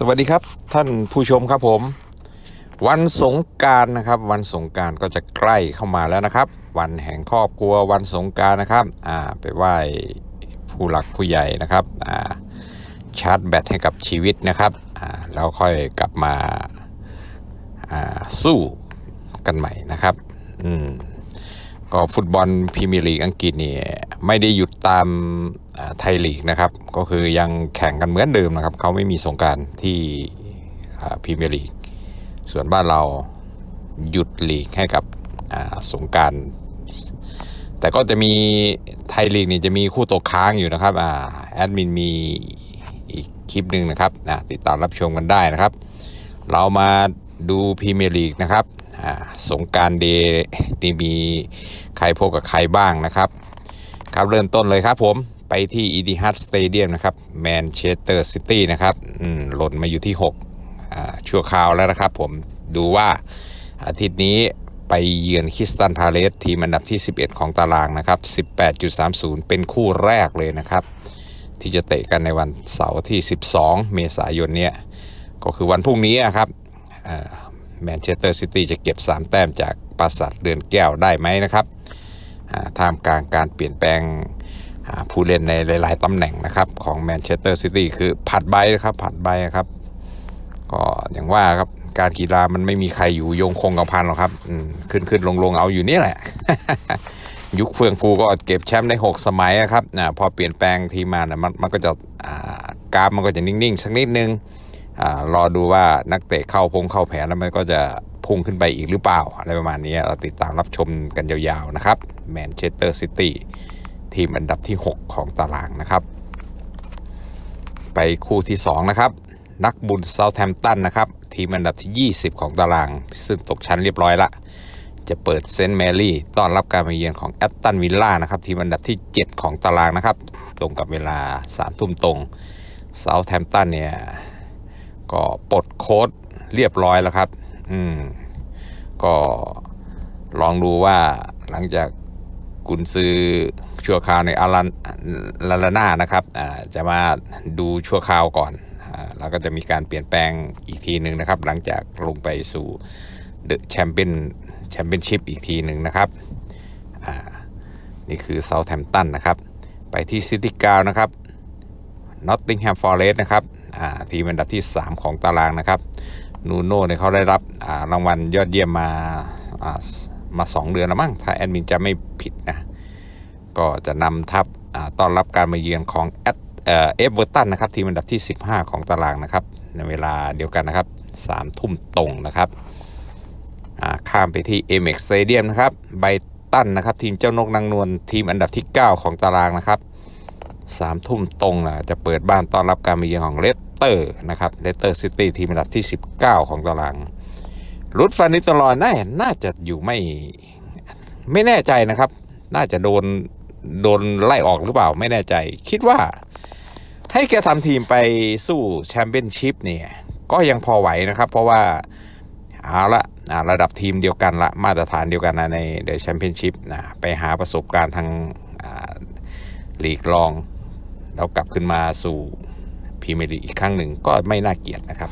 สวัสดีครับท่านผู้ชมครับผม วันสงการนะครับ วันสงการก็จะใกล้เข้ามาแล้วนะครับ วันแห่งครอบครัววันสงการนะครับอ่าไปไหว้ผู้หลักผู้ใหญ่นะครับอ่าชาร์จแบตให้กับชีวิตนะครับอ่าแล้วค่อยกลับมาอ่าสู้กันใหม่นะครับอืมก็ฟุตบอลพรีเมียร์ลีกอังกฤษนี่ไม่ได้หยุดตาม ไทยลีกนะครับ ก็คือยังแข่งกันเหมือนเดิมนะครับ เขาไม่มีสงการที่พรีเมียร์ลีก ส่วนบ้านเราหยุดลีกให้กับสงการ แต่ก็จะมีไทยลีกนี่จะมีคู่ตกค้างอยู่นะครับอ่าแอดมินมีอีกคลิปหนึ่งนะครับติดตามรับชมกันได้นะครับ เรามาดูพรีเมียร์ลีกนะครับสงการเดย์นี่มีใครพบกับใครบ้างนะครับ ครับเริ่มต้นเลยครับผม ไปที่อีดิฮัตสเตเดียมนะครับแมนเชสเตอร์ซิตี้นะครับหล่นมาอยู่ที่6ชั่วคราวแล้วนะครับผมดูว่าอาทิตย์นี้ไปเยือนคริสตันพาเลสทีมอันดับที่ 11 ของตารางนะครับ 18.30 เป็นคู่แรกเลยนะครับ ที่จะเตะกันในวันเสาร์ที่ 12 เมษายนเนี้ยก็คือวันพรุ่งนี้อะครับแมนเชสเตอร์ซิตี้จะเก็บ 3 แต้มจากปราสาทเรือนแก้วได้ไหมนะครับท่ามกลางการเปลี่ยนแปลง ผู้เล่นในหลาย ๆตำแหน่งนะครับของแมนเชสเตอร์ซิตี้คือผัดใบนะครับผัดใบครับก็อย่างว่าครับการกีฬามันไม่มีใครอยู่ยงคงกระพันหรอกครับขึ้นขึ้นลงลงเอาอยู่นี่แหละ ยุคเฟื่องฟูก็เก็บแชมป์ได้6สมัยนะครับนะพอเปลี่ยนแปลงทีมมานะมันมันก็จะอ่ากราฟมันก็จะนิ่ง ๆ สักนิดนึงอรอดูว่านักเตะเข้าพงเข้าแผนแล้วมันก็จะพุ่งขึ้นไปอีกหรือเปล่า อะไรประมาณนี้เราติดตามรับชมกันยาว ๆ นะครับแมนเชสเตอร์ซิตี้ ทีมอันดับที่ 6 ของตารางนะครับ ไปคู่ที่ 2 นะครับ นักบุญเซาแ h มตันนะครับ ทีมอันดับที่ 20 ของตาราง ซึ่งตกชั้นเรียบร้อยละ จะเปิดเซนต์แมรี่ต้อนรับการมาเยือนของแอตตันวิลล่านะครับ ทีมอันดับที่ 7 ของตารางนะครับ ตรงกับเวลา3ทุ่มตรงเซาแ h มตันเนี่ย ก็ปลดโค้ดเรียบร้อยแล้วครับ อืม ก็ลองดูว่าหลังจากกุนซือ ชั่วคราวในอารันลาลาน่านะครับอ่าจะมาดูชั่วคราวก่อนอ่าแล้วก็จะมีการเปลี่ยนแปลงอีกทีหนึ่งนะครับ หลังจากลงไปสู่เดอะแชมเปี้ยนแชมเปี้ยนชิพอีกทีหนึ่งนะครับอ่านี่คือเซาแ h ม p ตันนะครับ ไปที่ซิตี้กาวนะครับนอตติงแฮมฟอร์เรสนะครับอ่าทีมอันดับที่ 3 ของตารางนะครับนูโน่เนี่ยเขาได้รับรางวัลยอดเยี่ยมมาอ่ามา 2 เดือนแล้วมั้งถ้าแอดมินจะไม่ผิดนะ ก็จะนำทัพต้อนรับการมาเยือนของแอดเอฟเวอร์ตันนะครับทีมอันดับที่ 15 ของตารางนะครับ ในเวลาเดียวกันนะครับ3ทุ่มตรงนะครับข้ามไปที่ MX Stadium นะครับไบตันนะครับทีมเจ้านกนางนวลทีมอันดับที่ 9 ของตารางนะครับสามทุ่มตรงนะจะเปิดบ้านต้อนรับการมาเยือนของเลสเตอร์นะครับเลสเตอร์ซิตี้ทีมอันดับที่ 19 ของตารางรุดฟานิสเตอรอยน่าน่าจะอยู่ไม่ไม่แน่ใจนะครับ น่าจะโดน โดนไล่ออกหรือเปล่าไม่แน่ใจ คิดว่า ให้แกทำทีมไปสู้แชมเปี้ยนชิพเนี่ยก็ยังพอไหวนะครับ เพราะว่าเอาละาระดับทีมเดียวกันละมาตรฐานเดียวกันนะในเดอะแชมเปี้ยนชิพนะไปหาประสบการณ์ทางอ่าลีกรอง แล้วกลับขึ้นมาสู่พรีเมียร์ลีกอีกครั้งหนึ่งก็ไม่น่าเกลียดนะครับ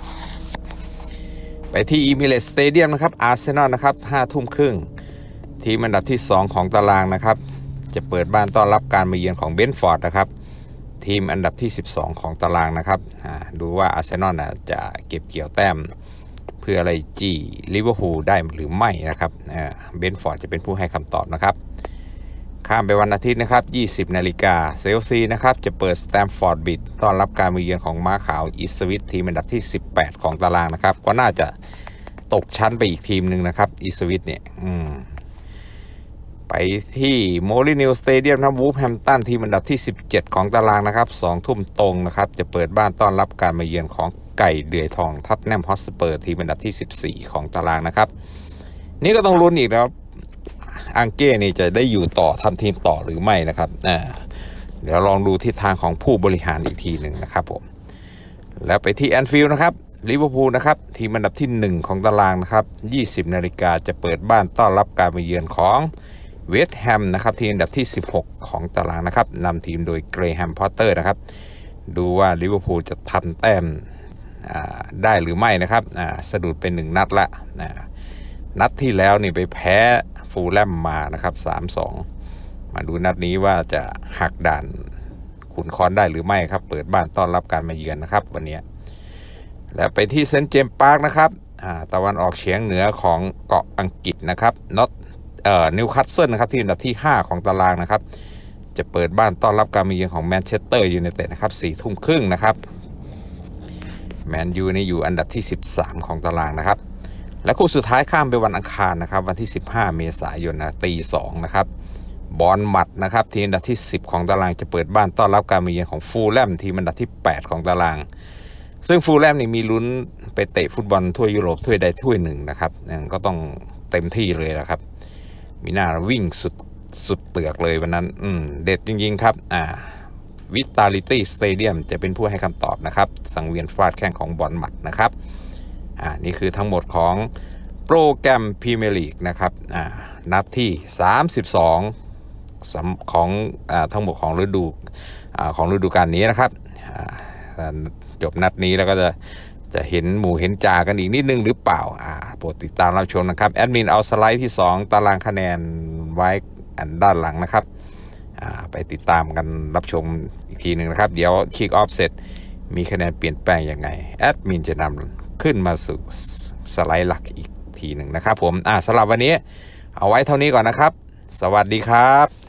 ไปที่อีมิเลสสเตเดียมนะครับอาร์เซนอลนะครับห้าทุ่มครึ่ง ทีมอันดับที่ 2 ของตารางนะครับ จะเปิดบ้านต้อนรับการมาเยือนของเบนฟอร์ดนะครับ ทีมอันดับที่ 12 ของตารางนะครับดูว่าอาร์เซนอลจะเก็บเกี่ยวแต้ม เพื่ออะไรจี้ลิเวอร์พูลได้หรือไม่นะครับเบนฟอร์ดจะเป็นผู้ให้คำตอบนะครับ ข้ามไปวันอาทิตย์นะครับ 20 นาฬิกาเซลซีนะครับจะเปิดสแตมฟอร์ดบิดต้อนรับการมาเยือนของม้าขาวอิสวิตทีมอันดับที่ 18 ของตารางนะครับ ก็น่าจะตกชั้นไปอีกทีมหนึ่งนะครับอิสวิตเนี่ยอืม ไปที่โมลินิวสเตเดียมนะวูฟแฮมตันทีมอันดับที่ 17 ของตารางนะครับ2ทุ่มตรงนะครับ จะเปิดบ้านต้อนรับการมาเยือนของไก่เดือยทองทัตแนมฮอสเปอร์ทีมอันดับที่ 14 ของตารางนะครับ นี่ก็ต้องลุ้นอีกนะครับอังเก้นี่จะได้อยู่ต่อทำทีมต่อหรือไม่นะครับอ่าเดี๋ยวลองดูทิศทางของผู้บริหารอีกทีหนึ่งนะครับผมแล้วไปที่แอนฟิลด์นะครับลิเวอร์พูลนะครับทีมอันดับที่ 1 ของตารางนะครับ 20 นาฬิกาจะเปิดบ้านต้อนรับการมาเยือนของ เวสต์แฮมนะครับทีมอันดับที่ 16 ของตารางนะครับนำทีมโดยเกรแฮมพอตเตอร์นะครับ ดูว่าลิเวอร์พูลจะทำแต้มได้หรือไม่นะครับสะดุดเป็นหนึ่งนัดละนัดที่แล้วนี่ไปแพ้ฟูลแลมมานะครับ3-2 มาดูนัดนี้ว่าจะหักด่านขุนคอนได้หรือไม่ครับ เปิดบ้านต้อนรับการมาเยือนนะครับวันนี้ แล้วไปที่เซนต์เจมส์พาร์คนะครับตะวันออกเฉียงเหนือของเกาะอังกฤษนะครับนอต นิวคาสเซิลนะครับที่อันดับที่ 5 ของตารางนะครับ จะเปิดบ้านต้อนรับการมาเยือนของแมนเชสเตอร์ยูไนเต็ดนะครับสี่ทุ่มครึ่งนะครับแมนยูนี่อยู่อันดับที่ 13 ของตารางนะครับ และคู่สุดท้ายข้ามไปวันอังคารนะครับ วันที่ 15 เมษายนนะตีสองนะครับบอลหมัดนะครับทีมอันดับที่ 10 ของตารางจะเปิดบ้านต้อนรับการมาเยือนของฟูลแลมทีมอันดับที่ 8 ของตาราง ซึ่งฟูลแลมนี่มีลุ้นไปเตะฟุตบอลทั่วยุโรปถ้วยใดถ้วยหนึ่งนะครับนั่นก็ต้องเต็มที่เลยนะครับ มีหน้าวิ่งสุดสุดเปลือกเลยวันนั้น อืม เด็ดจริง ๆ ครับ อ่าวิตาลิตี้สเตเดียมจะเป็นผู้ให้คำตอบนะครับ สังเวียนฟาดแข้งของบอลหมัดนะครับ อ่า นี่คือทั้งหมดของโปรแกรมพรีเมียร์ลีกนะครับ อ่า นัดที่ 32สำของอาทั้งหมดของฤดูอ่าของฤดูกาลนี้นะครับอ่าจบนัดนี้แล้วก็จะ จะเห็นหมู่เห็นจากันอีกนิดนึงหรือเปล่าอ่าโปรดติดตามรับชมนะครับแอดมินเอาสไลด์ที่ 2 ตารางคะแนนไว้อันด้านหลังนะครับอ่าไปติดตามกันรับชมอีกทีหนึ่งนะครับ เดี๋ยวคิกออฟเสร็จ มีคะแนนเปลี่ยนแปลงยังไงแอดมินจะนำขึ้นมาสู่สไลด์หลักอีกทีหนึ่งนะครับผมอ่าสำหรับวันนี้เอาไว้เท่านี้ก่อนนะครับ สวัสดีครับ